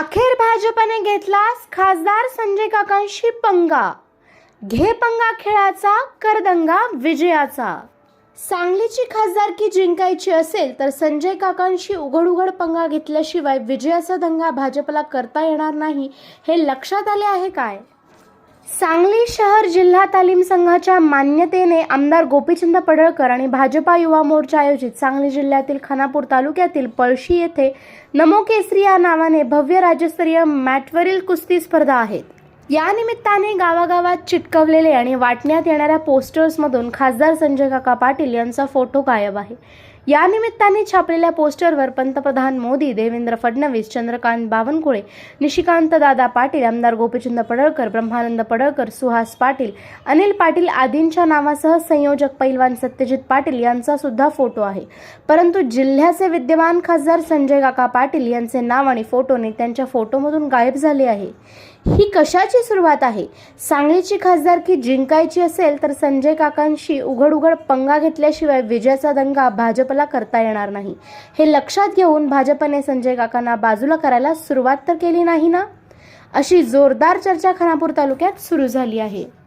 अखेर भाजपने घेतलास खासदार संजय काकांशी पंगा. घे पंगा खेळाचा करदंगा विजयाचा. सांगलीची खासदारकी जिंकायची असेल तर संजय काकांशी उघड उघड पंगा घेतल्याशिवाय विजयाचा दंगा भाजपला करता येणार नाही हे लक्षात आले आहे काय? सांगली शहर जिल्हा तालीम संघाच्या मान्यतेने आमदार गोपीचंद पडळकर आणि भाजपा युवा मोर्चा आयोजित सांगली जिल्ह्यातील खानापूर तालुक्यातील पळशी येथे नमो केसरी या नावाने भव्य राज्यस्तरीय मॅटवरील कुस्ती स्पर्धा आहेत. या निमित्ताने गावागावात चिटकवलेले आणि वाटण्यात येणाऱ्या पोस्टर्समधून खासदार संजय काका पाटील यांचा फोटो गायब आहे. या निमित्ताने छापलेल्या पोस्टरवर पंतप्रधान मोदी देवेंद्र फडणवीस चंद्रकांत बावनकुळे निशिकांत दादा पाटील आमदार गोपीचंद पडळकर ब्रह्मानंद पडळकर सुहास पाटील अनिल पाटील आदींच्या नावासह संयोजक पैलवान सत्यजित पाटील यांचा सुद्धा फोटो आहे. परंतु जिल्ह्याचे विद्यमान खासदार संजय काका पाटील यांचे नाव आणि फोटो नेत्यांच्या फोटोमधून गायब झाले आहे. ही कशाची सुरुवात आहे? सांगलीची खासदारकी जिंकायची असेल तर संजय काकांशी उघड उघड पंगा घेतल्याशिवाय विजयाचा दंगा भाजपला करता येणार नाही. हे लक्षात घेऊन भाजपने संजय काकांना बाजूला करायला सुरुवात तर केली नाही ना? अशी जोरदार चर्चा खानापूर तालुक्यात सुरू झाली आहे.